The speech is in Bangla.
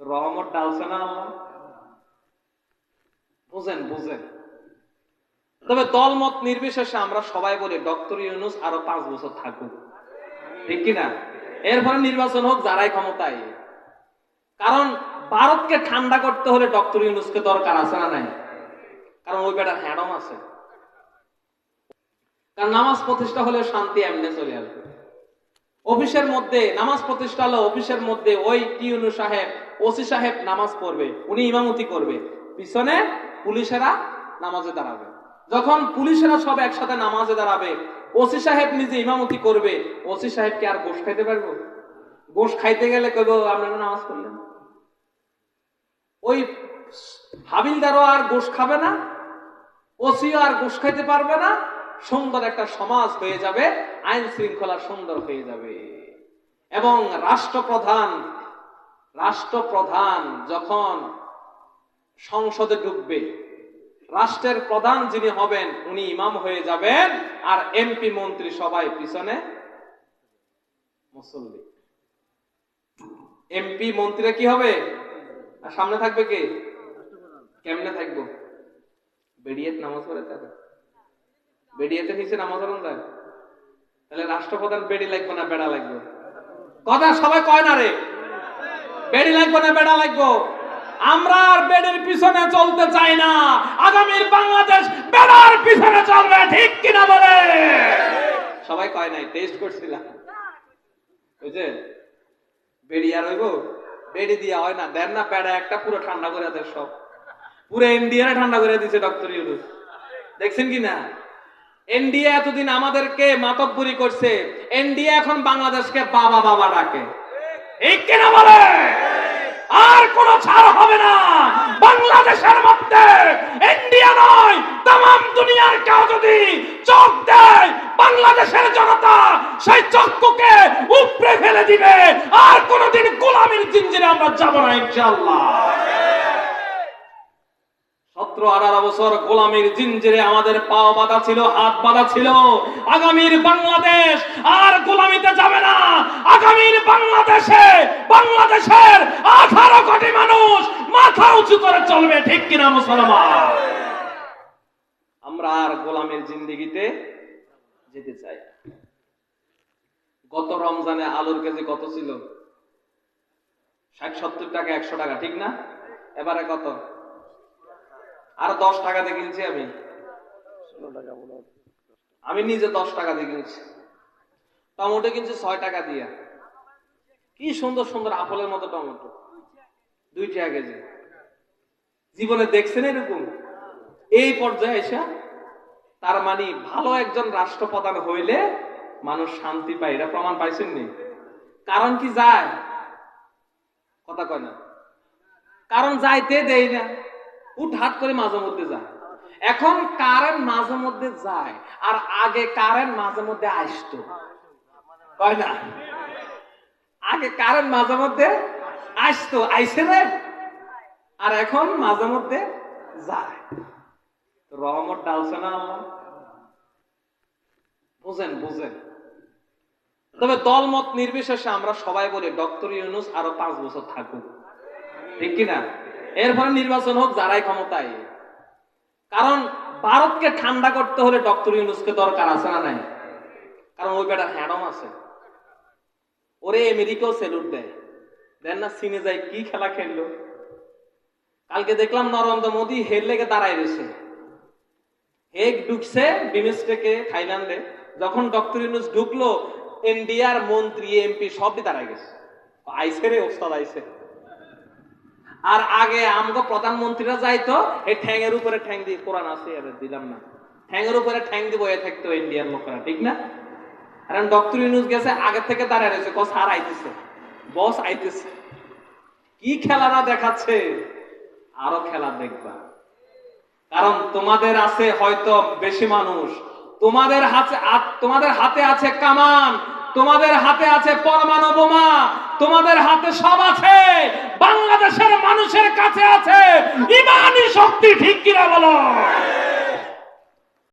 রহমত ডালছে না আল্লাহ? বুঝেন বুঝেন। তবে দলমত নির্বিশেষে আমরা সবাই বলি, ডক্টর ইউনুস আরও পাঁচ বছর থাকুক। ঠিক কিনা এরপরে নির্বাচন হোক, যারাই ক্ষমতায়। কারণ ভারতকে ঠান্ডা করতে হলে ডক্টর ইউনুসকে দরকার আছে না নাই? কারণ ওই বেটার হ্যাডম আছে। কারণ নামাজ প্রতিষ্ঠা হলে শান্তি এমনি চলে আসবে। অফিসের মধ্যে, নামাজ প্রতিষ্ঠা হলো অফিসের মধ্যে ওই টিউনু সাহেব ওসি সাহেব নামাজ পড়বে, উনি ইমামতি করবে। পিছনে পুলিশেরা নামাজে দাঁড়াবে। যখন পুলিশেরা সব একসাথে নামাজে দাঁড়াবে, ওসি সাহেব নিজে ইমামতি করবে, ওসি সাহেব কি আর গোশ খাইতে পারব? গোশ খাইতে গেলে কইব, আপনারা নামাজ পড়লেন? ওই হাবিলদারও আর গোশ খাবে না, ওসিও আর গোশ খাইতে পারবে না। সুন্দর একটা সমাজ হয়ে যাবে আইন শৃঙ্খলা সুন্দর হয়ে যাবে। এবং রাষ্ট্রপ্রধান রাষ্ট্রপ্রধান যখন সংসদে ঢুকবে, রাষ্ট্রের প্রধান যিনি হবেন, উনি ইমাম হয়ে যাবেন আর এমপি মন্ত্রী সবাই পিছনে মুসল্লি। এমপি মন্ত্রীরা কি হবে? আর সামনে থাকবে কে? কেমনে থাকব? বেরিয়ে নামাজ পড়ে থাকবে বেরিয়েতে নিচে নামাজ পড়ুন তাহলে রাষ্ট্রপ্রধান বেড়ি লাগবে না বেড়া লাগবে? কথা সবাই কয় না রে? বেড়ি লাগবে না বেড়া লাগবো? আমরা আর বেড়ের পিছনে চলতে চাই না। আগামীর বাংলাদেশ বেড়ার পিছনে চলবে, ঠিক কিনা বলে? সবাই কয় নাই টেস্ট করছিলাম। বুঝছে বেড়ি আর হইব? বেড়ি দিয়া হয় না, দেন না বেড়া একটা পুরো ঠান্ডা করে দেয় সব। পুরো ইন্ডিয়ারে ঠান্ডা করে দিছে ডক্টর ইউনুস দেখছেন কি না এনডিএ এতদিন আমাদেরকে মাতব্বরি করছে। এনডিএ এখন বাংলাদেশকে বাবা বাবা ডাকে। এই কিনা বলে? আর কোন ছাড় হবে না। বাংলাদেশের মধ্যে ইন্ডিয়া নয় তাম দুনিয়ার কেউ যদি চোখ দেয়, বাংলাদেশের জনতা সেই চক্ষুকে উপড়ে ফেলে দিবে। আর কোনদিন গোলামীর জিঞ্জিরে আমরা যাব না, ইনশাআল্লাহ। সতেরো, আঠারো বছর গোলামীর জিঞ্জিরে আমাদের পাও বাঁধা ছিল, হাত বাঁধা ছিল। আগামীর বাংলাদেশ আর গোলামিতে বাংলাদেশে, বাংলাদেশের আঠারো কোটি মানুষ মাথা উঁচু করে চলবে, ঠিক কিনা মুসলমান? আমরা আর গোলামের জিন্দিগিতে যেতে চাই গত রমজানে আলুর কেজি কত ছিল? ষাট, সত্তর টাকা, একশো টাকা, ঠিক না? এবারে কত? আর দশ টাকা দিয়ে কিনছি আমি। আমি নিজে দশ টাকা দিয়ে কিনছি। টমেটো কিনছি ছয় টাকা দিয়ে। কি সুন্দর সুন্দর আপেলের মতো টমেটো। দুই টাকা কেজি। জীবনে দেখছেন এরকম? এই পর্যায়ে এসে তার মানে ভালো একজন রাষ্ট্রপ্রধান হইলে মানুষ শান্তি পায়। এটা প্রমাণ পাইছেন নি? কারণ কি যায়? কথা কয় না। কারণ যাইতে দেয় না। উঠ হাত করে মাঝে মধ্যে যায়। এখন কারেন্ট মাঝে মধ্যে যায় আর আগে কারেন্ট মাঝে মধ্যে আসতো। কয় না? আগে কারেন্ট মাঝে মধ্যে আসতো, আইসে রে আর এখন মাঝে মধ্যে যায়। রহমত ডালছে না আল্লাহ? বুঝেন বুঝেন। তবে দলমত নির্বিশেষে আমরা সবাই বলি, ডক্টর ইউনুস আরও পাঁচ বছর থাকুক। ঠিক কিনা এরপরে নির্বাচন হোক, যারাই ক্ষমতায়। কারণ ভারতকে ঠান্ডা করতে হলে ডক্টর ইউনুসকে দরকার আছে না নাই? কারণ ওই বেটার হ্যাডম আছে। ওরে আমেরিকাও সেলুট দেয়। দেন না সিনে যায় কি খেলা খেললো? কালকে দেখলাম নরেন্দ্র মোদী হের লেগে দাঁড়ায় রয়েছে। হেগ ঢুকছে বিমস্টেকে থাইল্যান্ডে। যখন ডক্টর ইউনুস ঢুকলো ইন্ডিয়ার মন্ত্রী, এমপি সবই দাঁড়ায় গেছে। আইসে রে ওস্তাদ, আইসে। আর আগে আমগো প্রধানমন্ত্রীরা যাইতো এই ঠ্যাংয়ের উপরে ঠ্যাং দিয়ে, কোরআন আছে দিলাম না। ঠ্যাংয়ের উপরে ঠ্যাং দিয়ে বয়ে থাকতো ইন্ডিয়ার লোকেরা, ঠিক না? কারণ ডক্টর ইউনুস গেছে, আগে থেকে দাঁড়ায় রয়েছে কস আর আইতেছে, বস আইতেছে। কি খেলারা দেখাচ্ছে, আরও খেলা দেখবা। কারণ তোমাদের আছে হয়তো বেশি মানুষ, তোমাদের হাতে তোমাদের হাতে আছে কামান, তোমাদের হাতে আছে পরমাণু বোমা, তোমাদের হাতে সব আছে, বাংলাদেশের মানুষের কাছে আছে ইমানি শক্তি, ঠিক কিনা বলো?